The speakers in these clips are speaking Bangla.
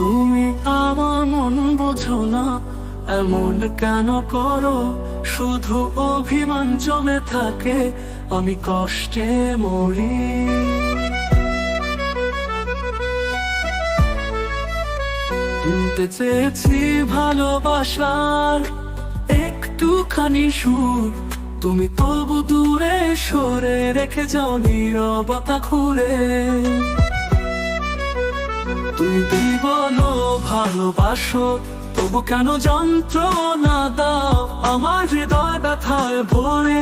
তুমি আমার মন বোঝো না, এমন কেন করো? শুধু অভিমান জমে থাকে, আমি কষ্টে মরি। শুনতে চেয়েছি ভালোবাসার একটুখানি সুর। তুমি তবু দূরে সরে রেখে যাও নীরবতা খুঁড়ে। তুমি বলো ভালোবাসো, তবু কেন যন্ত্রণা দাও? আমার হৃদয় ব্যথায় ভরে,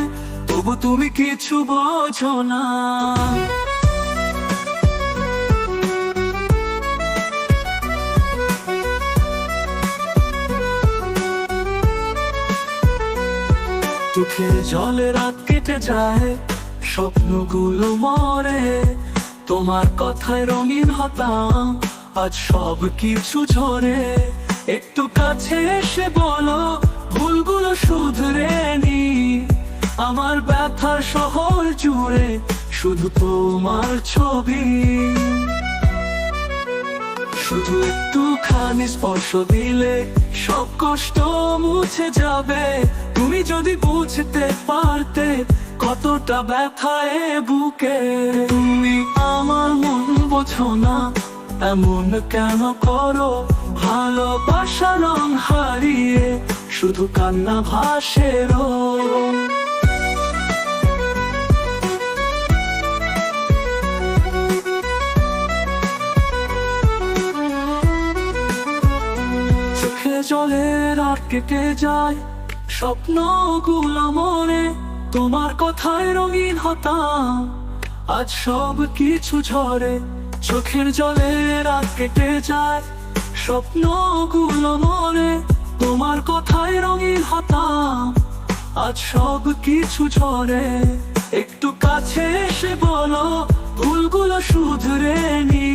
তবু তুমি কিছু বোঝো না। চোখে জলে রাত কেটে যায়, স্বপ্নগুলো মরে, তোমার কথায় রঙিন হতাম আজ সব কিছু ঝরে। একটু কাছে এসে বলো, ভুলগুলো শুধরে নি। আমার ব্যথার শহর জুড়ে শুধু তোমার ছবি। শুধু একটুখানি স্পর্শ দিলে সব কষ্ট মুছে যাবে। তুমি যদি বুঝতে পারতে কতটা ব্যথায় বুকে। তুমি আমার মন বোঝো না এমন কেন করো? ভালোবাসা রং হারিয়ে শুধু কান্না ভাসে রোজ চোখে জলে রাত কেটে যায় স্বপ্ন স্বপ্নগুলো মনে। তোমার কথায় রঙিন হতাম, আজ সব কিছু ঝরে। চোখের জলে রাত কেটে যায়। স্বপ্নগুলো মনে, তোমার কথায় রঙিন হতাম। আজ সব কিছু ঝরে, একটু কাছে এসে বলো, ভুলগুলো শুধরে নি।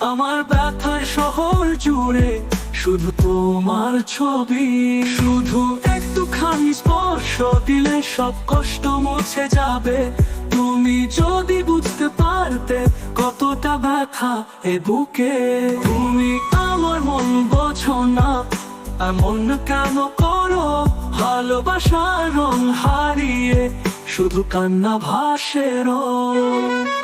আমার ব্যথায় শহর জুড়ে শুধু তোমার ছবি। শুধু একটুখানি স্পর্শ দিলে সব কষ্ট মুছে যাবে। তুমি যদি বুঝতে পারতে কতটা ব্যথা এ বুকে, তুমি আমার মন বোঝো না। এমন কেন করো? ভালোবাসার রং হারিয়ে শুধু কান্না ভাসের রোজ